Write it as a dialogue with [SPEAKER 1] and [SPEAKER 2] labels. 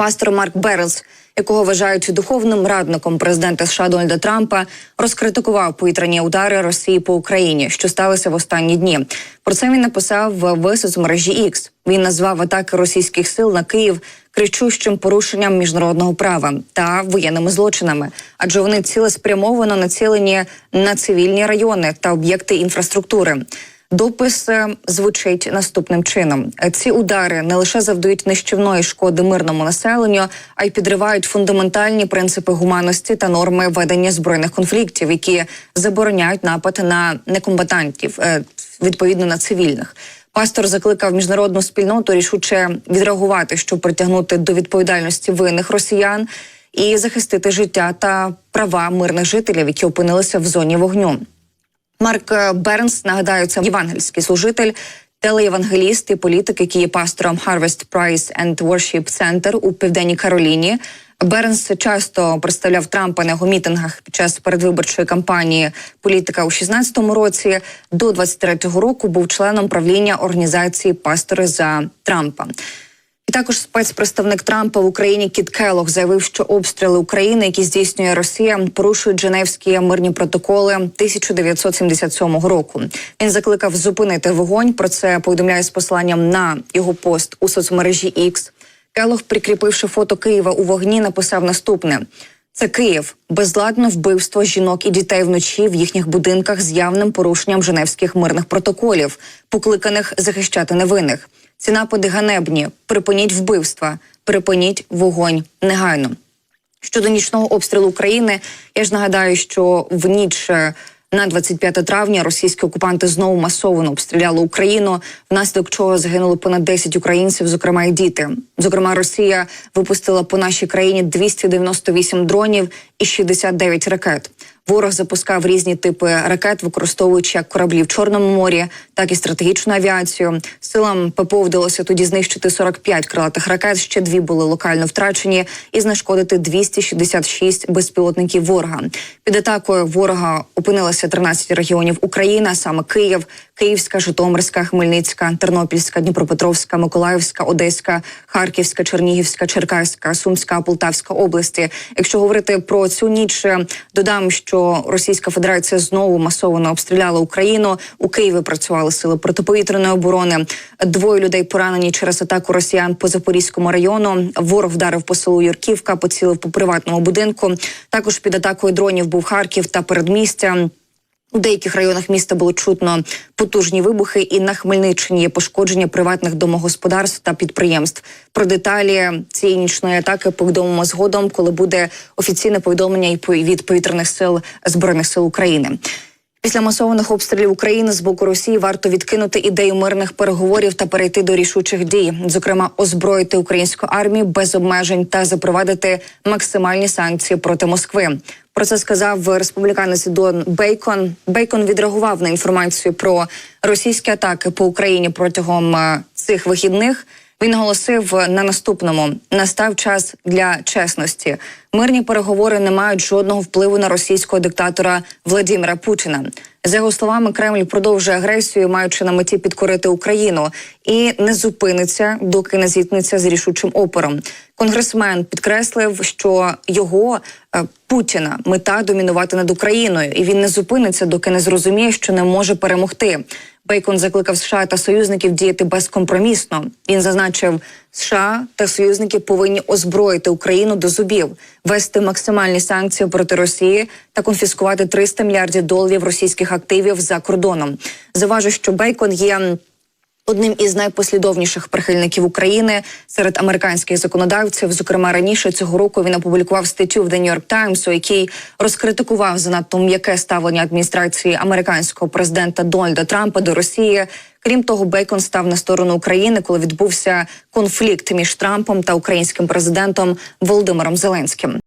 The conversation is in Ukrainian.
[SPEAKER 1] Пастор Марк Бернс, якого вважають духовним радником президента США Дональда Трампа, розкритикував повітряні удари Росії по Україні, що сталося в останні дні. Про це він написав в соцмережі X. Він назвав атаки російських сил на Київ кричущим порушенням міжнародного права та воєнними злочинами, адже вони цілеспрямовано націлені на цивільні райони та об'єкти інфраструктури. Допис звучить наступним чином: ці удари не лише завдають нищівної шкоди мирному населенню, а й підривають фундаментальні принципи гуманності та норми ведення збройних конфліктів, які забороняють напад на некомбатантів, е, відповідно на цивільних. Пастор закликав міжнародну спільноту рішуче відреагувати, щоб притягнути до відповідальності винних росіян і захистити життя та права мирних жителів, які опинилися в зоні вогню. Марк е, Бернс, нагадаю, це євангельський служитель, телеєвангеліст і політик, який є пастором Harvest Prize and Worship Center у південній Кароліні. Бернс часто представляв Трампа на його мітингах під час передвиборчої кампанії політика у 16-му році. До 23-го року був членом правління організації Пастори за Трампа. Також спецпредставник Трампа в Україні Кіт Келлог заявив, що обстріли України, які здійснює Росія, порушують Женевські мирні протоколи 1977 року. Він закликав зупинити вогонь. Про це повідомляє з посланням на його пост у соцмережі X. Келлог, прикріпивши фото Києва у вогні, написав наступне. Це Київ, безладне вбивство жінок і дітей вночі в їхніх будинках з явним порушенням Женевських мирних протоколів, покликаних захищати невинних. Ці напади ганебні. Припиніть вбивства, припиніть вогонь негайно. Щодо нічного обстрілу України, я ж нагадаю, що в ніч е, на 25 травня російські окупанти знову масово обстріляли Україну, внаслідок чого загинули понад 10 українців, зокрема й діти. Зокрема, Росія випустила по нашій країні 298 дронів і 69 ракет. Ворог запускав різні типи ракет, використовуючи як кораблі в Чорному морі, так і стратегічну авіацію. Силам ППО вдалося тоді знищити 45 крилатих ракет. Ще дві були локально втрачені і знешкодити 266 безпілотників ворога. Під атакою ворога опинилося 13 регіонів України, а саме Київ, Київська, Житомирська, Хмельницька, Тернопільська, Дніпропетровська, Миколаївська, Одеська, Харківська, Чернігівська, Черкаська, Сумська, Полтавська області. Якщо говорити про цю ніч, додам, що Російська Федерація знову масово обстріляла Україну. У Києві працювали сили протиповітряної оборони. Двоє людей поранені через атаку росіян по Запорізькому району. Ворог вдарив по селу Юрківка, поцілив по приватному будинку. Також під атакою дронів був Харків та передмістя. У деяких районах міста було чутно потужні вибухи, і на Хмельниччині є пошкодження приватних домогосподарств та підприємств. Про деталі цієї нічної атаки повідомимо згодом, коли буде офіційне повідомлення і від повітряних сил збройних сил України. Після масованих обстрілів України з боку Росії варто відкинути ідею мирних переговорів та перейти до рішучих дій, зокрема озброїти українську армію без обмежень та запровадити максимальні санкції проти Москви. Про це сказав республіканець Дон Бейкон. Бейкон відреагував на інформацію про російські атаки по Україні протягом е, цих вихідних. Він оголосив на наступному: настав час для чесності. Мирні переговори не мають жодного впливу на російського диктатора Владимира Путіна. За його словами, Кремль продовжує агресію, маючи на меті підкорити Україну, і не зупиниться, доки не зіткнеться з рішучим опором. Конгресмен підкреслив, що його е, Путіна мета домінувати над Україною, і він не зупиниться, доки не зрозуміє, що не може перемогти. Бейкон закликав США та союзників діяти безкомпромісно. Він зазначив, США та союзники повинні озброїти Україну до зубів, вести максимальні санкції проти Росії та конфіскувати 300 мільярдів доларів російських активів за кордоном. Заважу, що Бейкон є. Одним із найпослідовніших прихильників України серед американських законодавців, зокрема раніше цього року, він опублікував статтю в The New York Times, у якій розкритикував занадто м'яке ставлення адміністрації американського президента Дональда Трампа до Росії. Крім того, Бейкон став на сторону України, коли відбувся конфлікт між Трампом та українським президентом Володимиром Зеленським.